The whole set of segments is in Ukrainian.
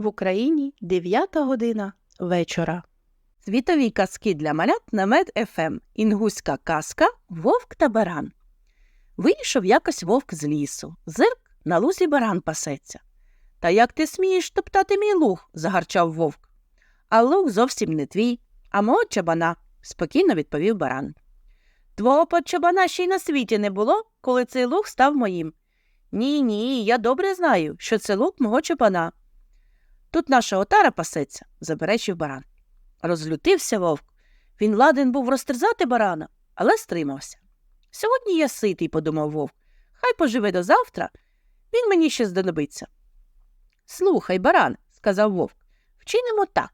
В Україні 9 година вечора. Світові казки для малят на мед ФМ. Інгуська казка Вовк та баран. Вийшов якось вовк з лісу. Зирк на лузі баран пасеться. Та як ти смієш топтати мій луг? загарчав вовк. А луг зовсім не твій, а мого чабана, спокійно відповів баран. Твого подчабана ще й на світі не було, коли цей луг став моїм. Ні, ні, я добре знаю, що це лук мого чабана. Тут наша отара пасеться, заперечив баран. Розлютився вовк. Він ладен був розтерзати барана, але стримався. Сьогодні я ситий, подумав вовк. Хай поживе до завтра, він мені ще здонобиться. Слухай, баран, сказав вовк, вчинимо так.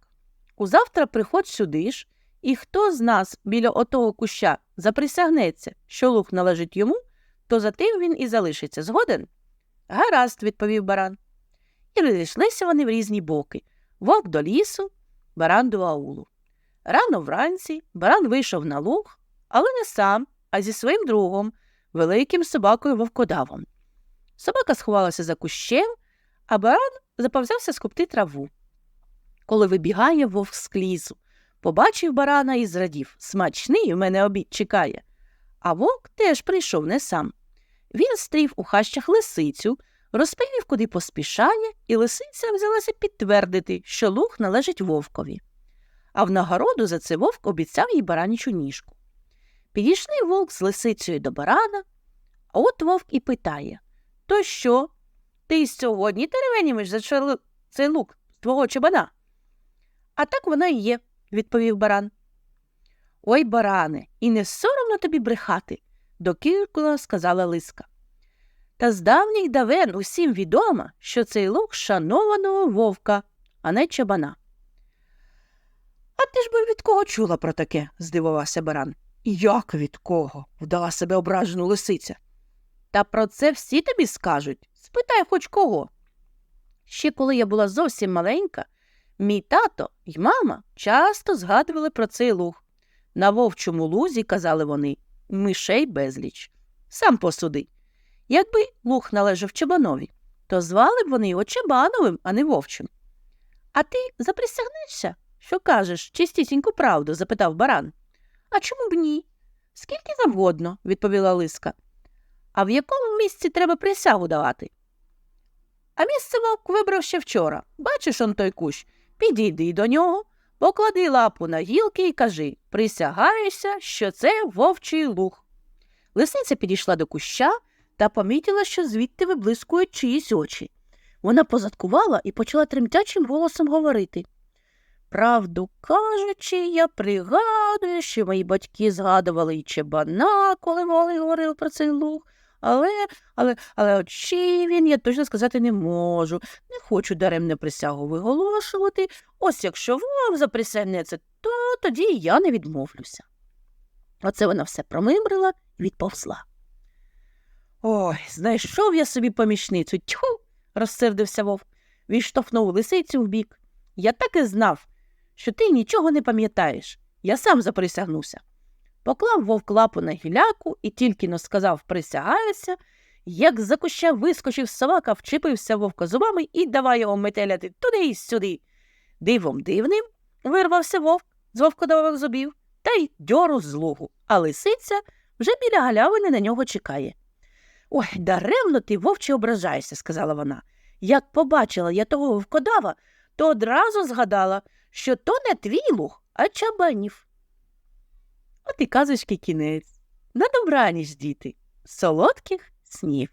Узавтра приходь сюди ж, і хто з нас біля отого куща заприсягнеться, що лук належить йому, то за тим він і залишиться. Згоден? Гаразд, відповів баран. І розійшлися вони в різні боки вовк до лісу, баран до аулу. Рано вранці баран вийшов на луг, але не сам, а зі своїм другом, великим собакою вовкодавом. Собака сховалася за кущем, а баран заповзявся скупти траву. Коли вибігає вовк з клісу, побачив барана і зрадів смачний в мене обід чекає. А вовк теж прийшов не сам. Він стрів у хащах лисицю, розповів, куди поспішає, і лисиця взялася підтвердити, що луг належить вовкові. А в нагороду за це вовк обіцяв їй баранічу ніжку. Підійшли вовк з лисицею до барана, а от вовк і питає То що? Ти сьогодні теревенімеш за чер- цей лук твого чабана? А так воно і є, відповів баран. Ой, баране, і не соромно тобі брехати, докіркуло сказала лиска. Та з давніх давен усім відомо, що цей лук шанованого вовка, а не чабана. А ти ж би від кого чула про таке? здивувався баран. Як від кого? вдала себе ображену лисиця. Та про це всі тобі скажуть. Спитай хоч кого. Ще коли я була зовсім маленька, мій тато й мама часто згадували про цей луг. На вовчому лузі, казали вони, мишей безліч. Сам посуди. Якби луг належав чабанові, то звали б вони його Чабановим, а не вовчим. А ти заприсягнешся? Що кажеш, чистісіньку правду? запитав баран. А чому б ні? Скільки завгодно, відповіла лиска. А в якому місці треба присягу давати? А місце вовк вибрав ще вчора. Бачиш он той кущ? Підійди до нього, поклади лапу на гілки і кажи присягаюся, що це вовчий луг. Лисиця підійшла до куща та помітила, що звідти виблискують чиїсь очі. Вона позадкувала і почала тремтячим голосом говорити. Правду кажучи, я пригадую, що мої батьки згадували й чебана, коли вони говорили про цей луг, але, але, але чий він, я точно сказати не можу. Не хочу даремне присягу виголошувати. Ось якщо вовк заприсягнеться, то тоді я не відмовлюся. Оце вона все промимрила і відповзла. Ой, знайшов я собі помічницю. Тьху. розсердився вовк, відштовхнув лисицю вбік. Я так і знав, що ти нічого не пам'ятаєш. Я сам заприсягнуся. Поклав вовк лапу на гіляку і тільки но сказав присягаюся, як за куща вискочив собака, вчепився вовка зубами і давай його метеляти туди й сюди. Дивом дивним вирвався вовк з вовкодових зубів та й дьору з лугу, а лисиця вже біля галявини на нього чекає. Ой, даремно ти вовче ображаєшся, сказала вона. Як побачила я того вовкодава, то одразу згадала, що то не твій луг, а чабанів. От і казочки кінець. На добраніч, діти, солодких снів.